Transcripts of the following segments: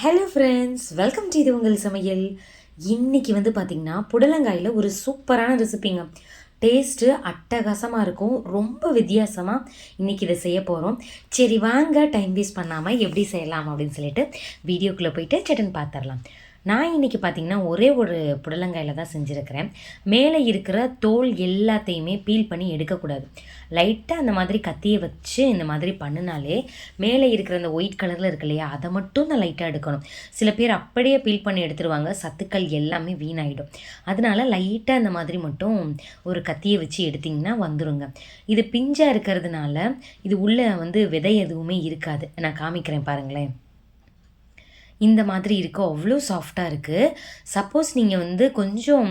Hello friends welcome to இது உங்கள் சமையல். இன்றைக்கி வந்து பார்த்திங்கன்னா புடலங்காயில் ஒரு சூப்பரான ரெசிபிங்க. டேஸ்ட்டு அட்டகாசமாக இருக்கும். ரொம்ப வித்தியாசமாக இன்றைக்கி இதை செய்ய போகிறோம் சரி வாங்க டைம் வேஸ்ட் பண்ணாமல் எப்படி செய்யலாம் அப்படின்னு சொல்லிட்டு வீடியோக்குள்ளே போயிட்டு சட்டன் பார்த்துடலாம் நான் இன்றைக்கி பார்த்தீங்கன்னா ஒரே ஒரு புடலங்காயில் தான் செஞ்சுருக்கிறேன். மேலே இருக்கிற தோல் எல்லாத்தையுமே பீல் பண்ணி எடுக்கக்கூடாது. லைட்டாக அந்த மாதிரி கத்தியை வச்சு இந்த மாதிரி பண்ணினாலே மேலே இருக்கிற அந்த ஒயிட் கலரில் இருக்கு இல்லையா அதை மட்டும் நான் லைட்டாக எடுக்கணும். சில பேர் அப்படியே பீல் பண்ணி எடுத்துருவாங்க சத்துக்கள் எல்லாமே வீணாயிடும். அதனால லைட்டாக அந்த மாதிரி மட்டும் ஒரு கத்தியை வச்சு எடுத்திங்கன்னா வந்துருங்க. இது பிஞ்சாக இருக்கிறதுனால இது உள்ளே வந்து விதை எதுவுமே இருக்காது. நான் காமிக்கிறேன் பாருங்களேன். இந்த மாதிரி இருக்குது அவ்வளோ சாஃப்டாக இருக்குது சப்போஸ் நீங்கள் வந்து கொஞ்சம்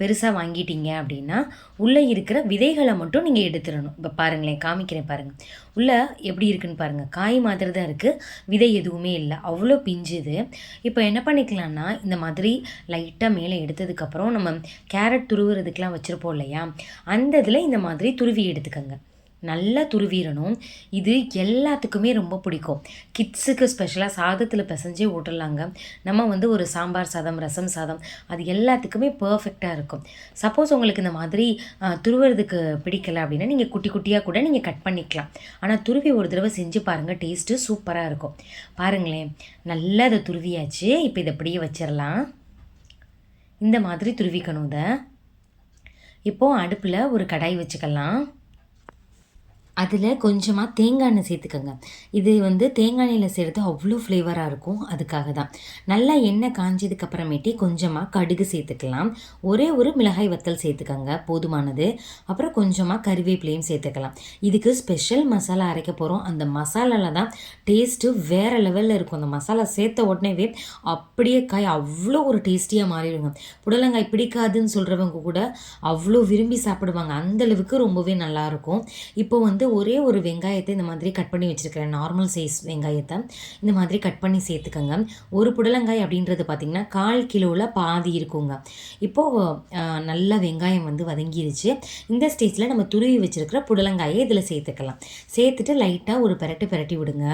பெருசாக வாங்கிட்டீங்க அப்படின்னா உள்ளே இருக்கிற விதைகளை மட்டும் நீங்கள் எடுத்துடணும். இப்போ பாருங்களேன் காமிக்கிறேன் பாருங்கள் உள்ளே எப்படி இருக்குன்னு பாருங்கள் காய் மாதிரி தான் இருக்குது விதை எதுவுமே இல்லை. அவ்வளோ பிஞ்சுது. இப்போ என்ன பண்ணிக்கலாம்னா இந்த மாதிரி லைட்டாக மேலே எடுத்ததுக்கப்புறம் நம்ம கேரட் துருவுறதுக்கெலாம் வச்சுருப்போம் இல்லையா? அந்த இதில் இந்த மாதிரி துருவி எடுத்துக்கோங்க. நல்லா துருவீரணும். இது எல்லாத்துக்குமே ரொம்ப பிடிக்கும். கிட்ஸுக்கு ஸ்பெஷலாக சாதத்தில் பிசைஞ்சே ஊட்டலாங்க. நம்ம வந்து ஒரு சாம்பார் சாதம் ரசம் சாதம் அது எல்லாத்துக்குமே பர்ஃபெக்டாக இருக்கும். சப்போஸ் உங்களுக்கு இந்த மாதிரி துருவுறதுக்கு பிடிக்கல அப்படின்னா நீங்கள் குட்டி குட்டியாக கூட நீங்கள் கட் பண்ணிக்கலாம். ஆனால் துருவி ஒரு தடவை செஞ்சு பாருங்கள் டேஸ்ட்டு சூப்பராக இருக்கும். பாருங்களேன் நல்லா அதை துருவியாச்சு. இப்போ இதை அப்படியே வச்சிடலாம் இந்த மாதிரி துருவிக்கணும் இதை. இப்போது அடுப்பில் ஒரு கடாய் வச்சுக்கலாம். அதில் கொஞ்சமாக தேங்காய் எண்ணெய் சேர்த்துக்கோங்க. இது வந்து தேங்காய் எண்ணெயில் செய்கிறது அவ்வளோ ஃப்ளேவராக இருக்கும். அதுக்காக தான். நல்லா எண்ணெய் காஞ்சதுக்கு அப்புறமேட்டி கொஞ்சமாக கடுகு சேர்த்துக்கலாம். ஒரே ஒரு மிளகாய் வத்தல் சேர்த்துக்கோங்க. போதுமானது. அப்புறம் கொஞ்சமாக கருவேப்பிலையும் சேர்த்துக்கலாம். இதுக்கு ஸ்பெஷல் மசாலா அரைக்க போகிறோம் அந்த மசாலாவில் தான் டேஸ்ட்டு வேறு லெவலில் இருக்கும். அந்த மசாலா சேர்த்த உடனேவே அப்படியே காய் அவ்வளோ ஒரு டேஸ்டியாக மாறிடுங்க. புடலங்காய் பிடிக்காதுன்னு சொல்கிறவங்க கூட அவ்வளோ விரும்பி சாப்பிடுவாங்க. அந்தளவுக்கு ரொம்பவே நல்லாயிருக்கும் இப்போ வந்து வந்து ஒரே ஒரு வெங்காயத்தை இந்த மாதிரி கட் பண்ணி வச்சுருக்கிறேன். நார்மல் சைஸ் வெங்காயத்தை. இந்த மாதிரி கட் பண்ணி சேர்த்துக்கோங்க. ஒரு புடலங்காய் அப்படின்றது பார்த்திங்கன்னா கால் கிலோவில் பாதி இருக்குங்க. இப்போது நல்ல வெங்காயம் வந்து வதங்கிருச்சு. இந்த ஸ்டேஜில் நம்ம துருவி வச்சுருக்கிற புடலங்காயை இதில் சேர்த்துக்கலாம். சேர்த்துட்டு லைட்டாக ஒரு பெரட்டு பெரட்டி விடுங்க.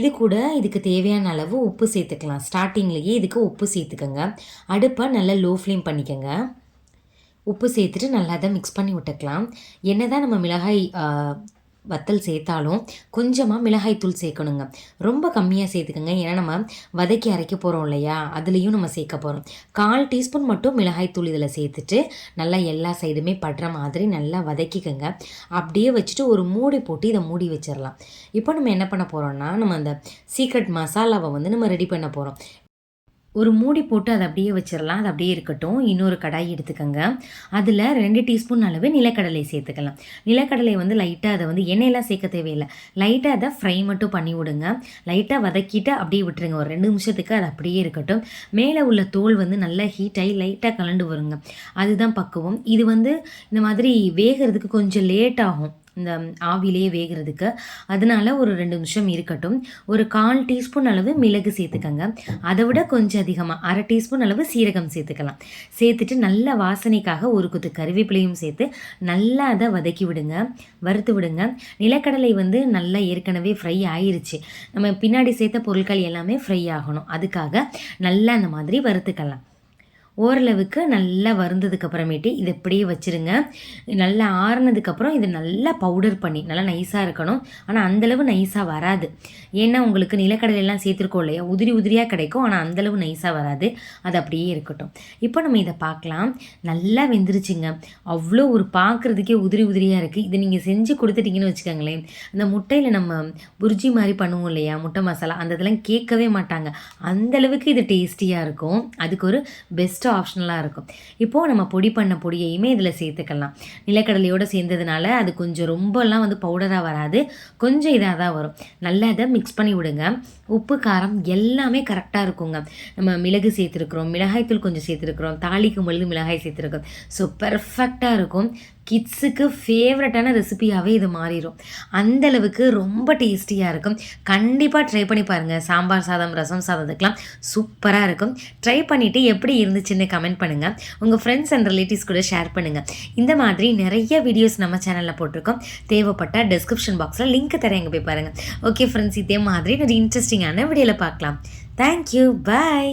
இது கூட இதுக்கு தேவையான அளவு உப்பு சேர்த்துக்கலாம். ஸ்டார்டிங்லேயே இதுக்கு உப்பு சேர்த்துக்கோங்க. அடுப்பை நல்லா லோ ஃப்ளேம் பண்ணிக்கோங்க. உப்பு சேர்த்துட்டு நல்லா தான் மிக்ஸ் பண்ணி விட்டுக்கலாம். என்ன தான் நம்ம மிளகாய் வத்தல் சேர்த்தாலும் கொஞ்சமாக மிளகாய் தூள் சேர்க்கணுங்க. ரொம்ப கம்மியாக சேர்த்துக்கோங்க. ஏன்னா நம்ம வதக்கி அரைக்க போகிறோம் இல்லையா? அதுலேயும் நம்ம சேர்க்க போகிறோம் கால் டீஸ்பூன் மட்டும் மிளகாய் தூள் இதில் சேர்த்துட்டு நல்லா எல்லா சைடுமே படுற மாதிரி நல்லா வதக்கிக்கோங்க. அப்படியே வச்சுட்டு ஒரு மூடி போட்டு இதை மூடி வச்சிடலாம் இப்போ நம்ம என்ன பண்ண போகிறோம்னா நம்ம அந்த சீக்ரெட் மசாலாவை வந்து நம்ம ரெடி பண்ண போகிறோம் ஒரு மூடி போட்டு அதை அப்படியே வச்சிடலாம் அது அப்படியே இருக்கட்டும். இன்னொரு கடாய் எடுத்துக்கோங்க. அதில் ரெண்டு டீஸ்பூன் அளவு நிலக்கடலை சேர்த்துக்கலாம். நிலக்கடலை வந்து லைட்டாக அதை வந்து எண்ணெயெல்லாம் சேர்க்க தேவையில்லை. லைட்டாக அதை ஃப்ரை மட்டும் பண்ணி விடுங்க. லைட்டாக வதக்கிட்டு அப்படியே விட்டுருங்க. ஒரு ரெண்டு நிமிஷத்துக்கு அது அப்படியே இருக்கட்டும். மேலே உள்ள தோல் வந்து நல்லா ஹீட்டாகி லைட்டாக கலண்டு வருங்க. அதுதான் பக்குவம். இது வந்து இந்த மாதிரி வேகிறதுக்கு கொஞ்சம் லேட் ஆகும். இந்த ஆவிலேயே வேகிறதுக்கு. அதனால் ஒரு ரெண்டு நிமிஷம் இருக்கட்டும். ஒரு கால் டீஸ்பூன் அளவு மிளகு சேர்த்துக்கங்க. அதை விட கொஞ்சம் அதிகமாக அரை டீஸ்பூன் அளவு சீரகம் சேர்த்துக்கலாம். சேர்த்துட்டு நல்ல வாசனைக்காக ஒரு குத்து கருவேப்பிலையும் சேர்த்து நல்லா அதை வதக்கி விடுங்க. வறுத்து விடுங்க. நிலக்கடலை வந்து நல்லா ஏற்கனவே ஃப்ரை ஆயிருச்சு. நம்ம பின்னாடி சேர்த்த பொருட்கள் எல்லாமே ஃப்ரை ஆகணும். அதுக்காக நல்லா அந்த மாதிரி வறுத்துக்கலாம். ஓரளவுக்கு நல்லா வறுந்ததுக்கு அப்புறமேட்டு இதை இப்படியே வச்சுருங்க. நல்லா ஆறுனதுக்கப்புறம் இதை நல்லா பவுடர் பண்ணி நல்லா நைஸாக இருக்கணும். ஆனால் அந்தளவு நைஸாக வராது. ஏன்னா உங்களுக்கு நிலக்கடலையெல்லாம் சேர்த்துருக்கோம் இல்லையா? உதிரி உதிரியாக கிடைக்கும். ஆனால் அந்தளவு நைஸாக வராது. அது அப்படியே இருக்கட்டும். இப்போ நம்ம இதை பார்க்கலாம் நல்லா வெந்துருச்சுங்க. அவ்வளோ ஒரு பார்க்குறதுக்கே உதிரி உதிரியாக இருக்குது இதை நீங்கள் செஞ்சு கொடுத்துட்டீங்கன்னு வச்சுக்கோங்களேன். இந்த முட்டையில் நம்ம புர்ஜி மாதிரி பண்ணுவோம் இல்லையா? முட்டை மசாலா. அந்த இதெல்லாம் கேட்கவே மாட்டாங்க. அந்தளவுக்கு இது டேஸ்டியாக இருக்கும். அதுக்கு ஒரு பெஸ்ட் ஆப்ஷனலாக இருக்கும். இப்போது நம்ம பொடி பண்ண பொடியையுமே இதில் சேர்த்துக்கலாம். நிலக்கடலையோடு சேர்ந்ததுனால அது கொஞ்சம் ரொம்பலாம் வந்து பவுடராக வராது. கொஞ்சம் இதாக தான் வரும். நல்லா இதை மிக்ஸ் பண்ணி விடுங்க. உப்பு காரம் எல்லாமே கரெக்டாக இருக்குங்க. நம்ம மிளகு சேர்த்துருக்குறோம் மிளகாய்த்தூள் கொஞ்சம் சேர்த்துருக்குறோம் தாளிக்கும் பொழுது மிளகாய் சேர்த்துருக்கோம் ஸோ பெர்ஃபெக்டாக இருக்கும். கிட்ஸுக்கு ஃபேவரட்டான ரெசிபியாகவே இது மாறிடும் அந்தளவுக்கு ரொம்ப டேஸ்டியாக இருக்கும். கண்டிப்பாக ட்ரை பண்ணி பாருங்கள் சாம்பார் சாதம் ரசம் சாதத்துக்கெலாம் சூப்பராக இருக்கும். ட்ரை பண்ணிவிட்டு எப்படி இருந்துச்சுன்னு கமெண்ட் பண்ணுங்கள் உங்கள் ஃப்ரெண்ட்ஸ் அண்ட் ரிலேட்டிவ்ஸ் கூட ஷேர் பண்ணுங்கள் இந்த மாதிரி நிறைய வீடியோஸ் நம்ம சேனலில் போட்டிருக்கோம். தேவைப்பட்ட டிஸ்கிரிப்ஷன் பாக்ஸில் லிங்க் தரேன். எங்கே போய் பாருங்கள் ஓகே ஃப்ரெண்ட்ஸ் இதே மாதிரி ஒரு இன்ட்ரெஸ்டிங்கான வீடியோவில் பார்க்கலாம். Thank you bye